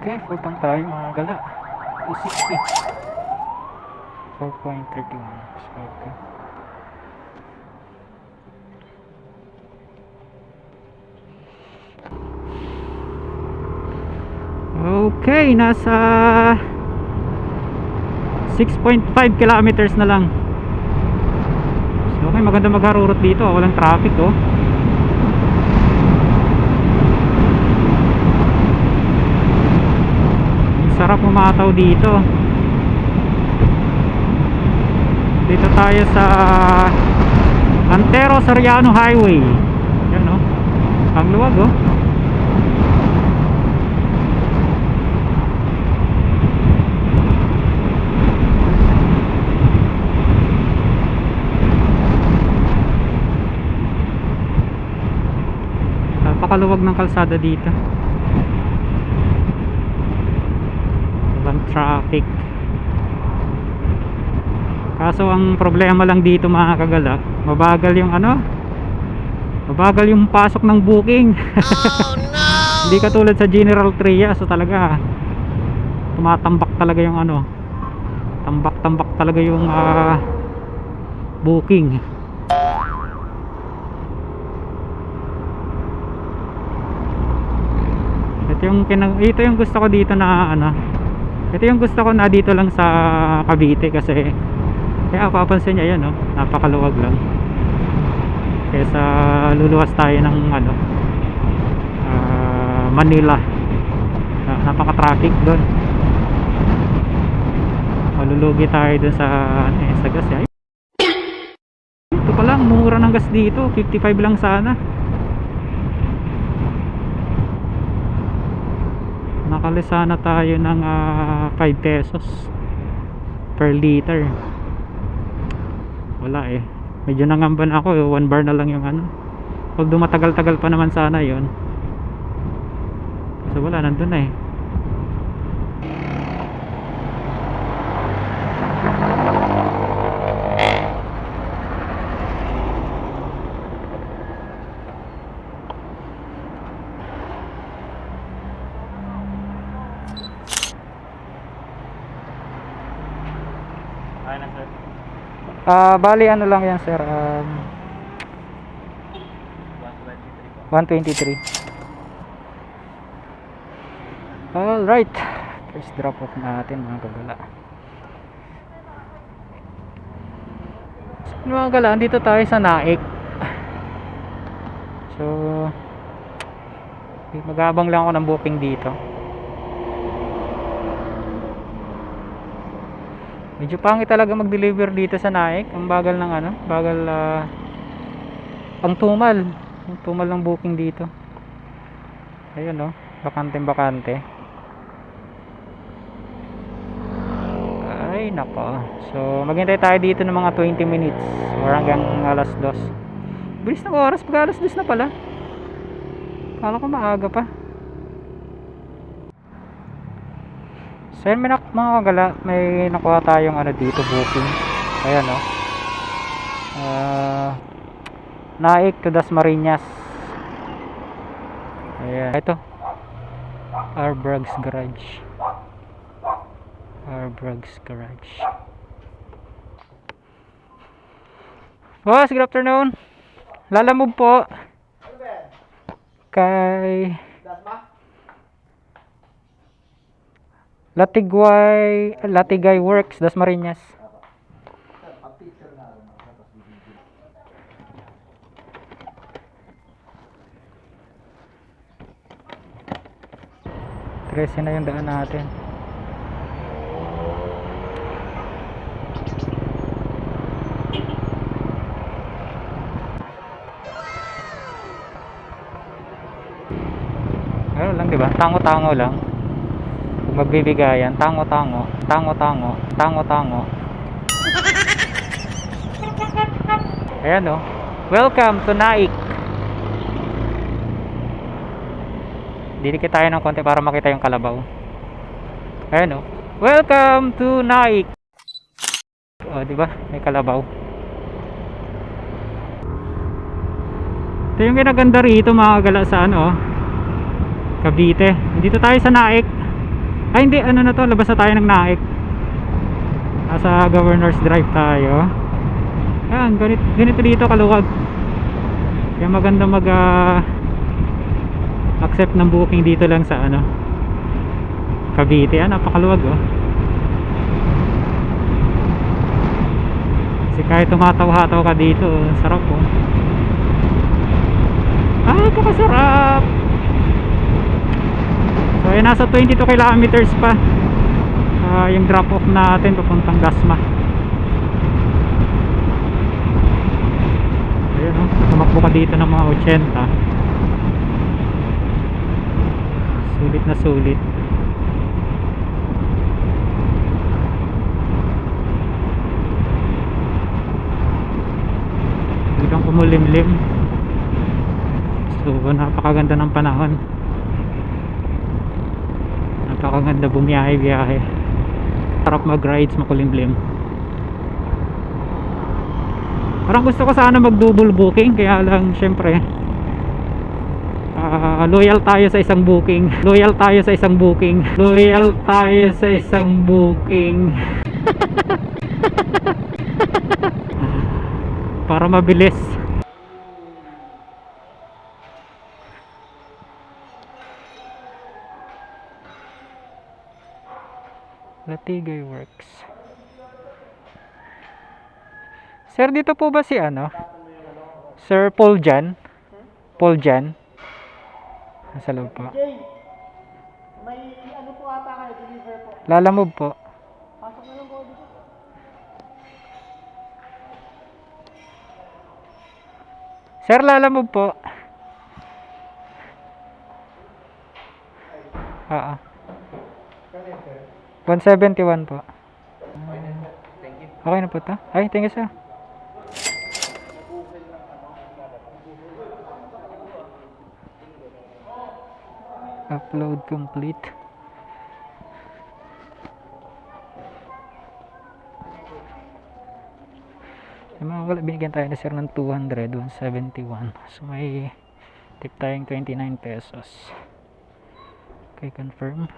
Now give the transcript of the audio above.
Okay, full tank tayo mga gala. 260. 4.31. Okay. Okay, nasa 6.5 kilometers na lang. So, okay, maganda magharurot dito. Walang traffic, oh. Ang sarap umataw dito. Dito tayo sa Antero Sariano Highway. Yan, oh. Ang luwag, oh. Napakaluwag ng kalsada dito. Walang traffic. Kaso ang problema lang dito mga kagala, mabagal yung ano? Mabagal yung pasok ng booking. Hindi katulad sa General Tria, so talaga tumatambak talaga yung ano. Tambak-tambak talaga yung ah, booking. Ito yung ito yung gusto ko dito na ano. Ito yung gusto ko na dito lang sa Cavite kasi kaya papansin niya yan no, napakaluwag lang. Kaysa luluwas tayo ng ano ah, Manila. Na- Napaka-traffic doon. Malulugi tayo doon sa ano eh, sa gas eh. Ay, Ito pa lang, mura ng gas dito. 55 lang sana. Nakalisana tayo ng ah, 5 pesos per liter. Wala eh. Medyo nangamban ako eh, 1 bar na lang yung ano. Pag dumatagal-tagal pa naman sana yon so wala nandun na eh Ah, bali ano lang yan sir um, 123 Alright First drop off natin mga kagala. So, mga kagala, dito tayo sa Naik. So Magabang lang ako ng booking dito Medyo pangit talaga mag-deliver dito sa Naik. Ang bagal ng ano, bagal ah, ang tumal. Ang tumal ng booking dito. Ayun oh, bakante bakante. Ay nako. So maghintay tayo dito ng mga 20 minutes or hanggang alas 2. Bilis ng oras, pag alas 2 na pala. Kala ko maaga pa. So yun, nak mga kagala, may nakuha tayong ano dito booking. Ayan o. Ah, Naik to Dasmariñas. Ayan. Ito. Arbrug's Garage. Arbrug's Garage. Boss, good afternoon. Lalamove po. Kay Latigway Latigay Works Dasmariñas. Trece na yung daan natin. Ano lang 'di? Tango-tango lang magbibigayan, tango-tango, tango-tango, tango-tango. Ayan o. Welcome to Naik. Dinikit tayo ng konti para makita yung kalabaw. Ayan o. Welcome to Naik. O, di ba? May kalabaw. Ito yung kinaganda rito mga gala sa ano, oh. Cavite. Dito tayo sa Naik. Ay hindi, ano na to, labas na tayo ng Naik. Nasa Governor's Drive tayo. Ayan, ganito, ganito dito kaluwag. Kaya maganda mag ah, accept ng booking dito lang sa ano Cavite. Ah, napakaluwag oh. Kasi kahit tumataw-hataw ka dito, sarap oh. Ah, napakasarap! So, ay nasa 22 kilometers pa. Ah, yung drop off natin papuntang Dasma. Ayun oh, tumakbo ka dito ng mga 80. Sulit na sulit. Biglang kumulimlim. So, napakaganda ng panahon. Napakaganda bumiyahe-biyahe. Sarap mag-rides, makulimlim. Parang gusto ko sana mag-double booking, kaya lang syempre ah, loyal tayo sa isang booking. Loyal tayo sa isang booking. Loyal tayo sa isang booking. Para mabilis. Latigay Works. Sir, dito po ba si ano? Sir Paul Jan? Paul Jan? Nasa loob po. May ano po ata kayo, deliver po. Lalamove po. Pasok na lang po dito. Sir, lalamove po. Oo. 171 po. Okay na po to? Ay, thank you sir. Upload complete. Yung mga wala, binigyan tayo na sir ng 200, 171. So may tip tayong 29 pesos. Okay, confirm.